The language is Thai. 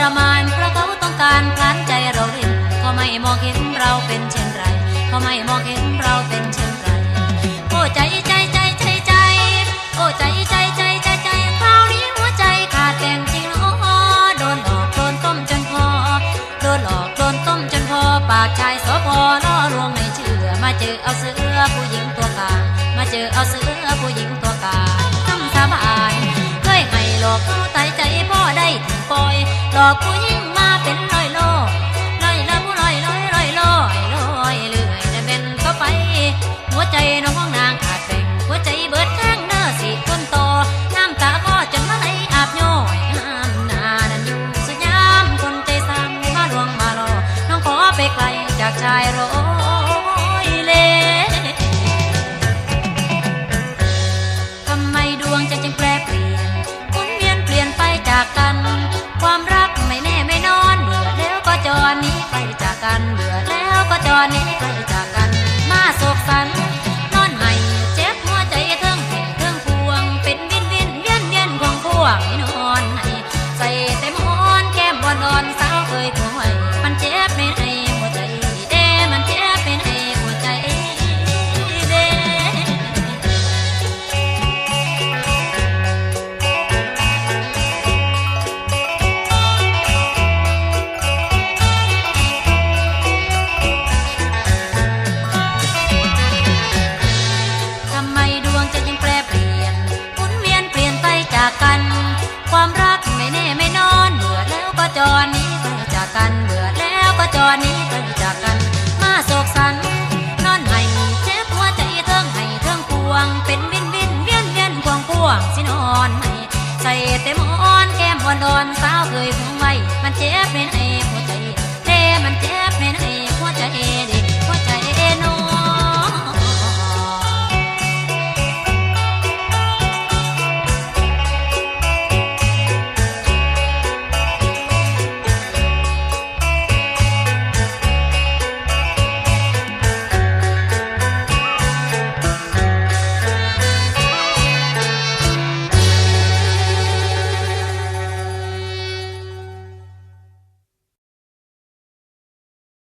รมานเพราะเขาต้องการพลันใจเราเล่นเขาไม่มองเห็นเราเป็นเช่นไรเขาไม่มองเห็นเราเป็นเช่นไรโอ้ใจใจใจใจใจโอ้ใจใจใจใจใจคราวนี้หัวใจขาดแต่งจริงโอ้โดนหลอกโดนต้มจนพอโดนหลอกโดนต้มจนพอปากชายสพล่อลวงไม่เชื่อมาเจอเอาเสือผู้หญิงตัวกลางมาเจอเอาเสือ ใจพ่อได้ปล่อยดอกผู้หญิงมาเป็น ไปจากกันเองสินอนให้ใส่แต่มอนแก้มอ่อนดอนสาวเคยคงไว้ มันเจ็บเป็นไอ้หัวใจเต้มันเจ็บเป็นไอ้หัวใจ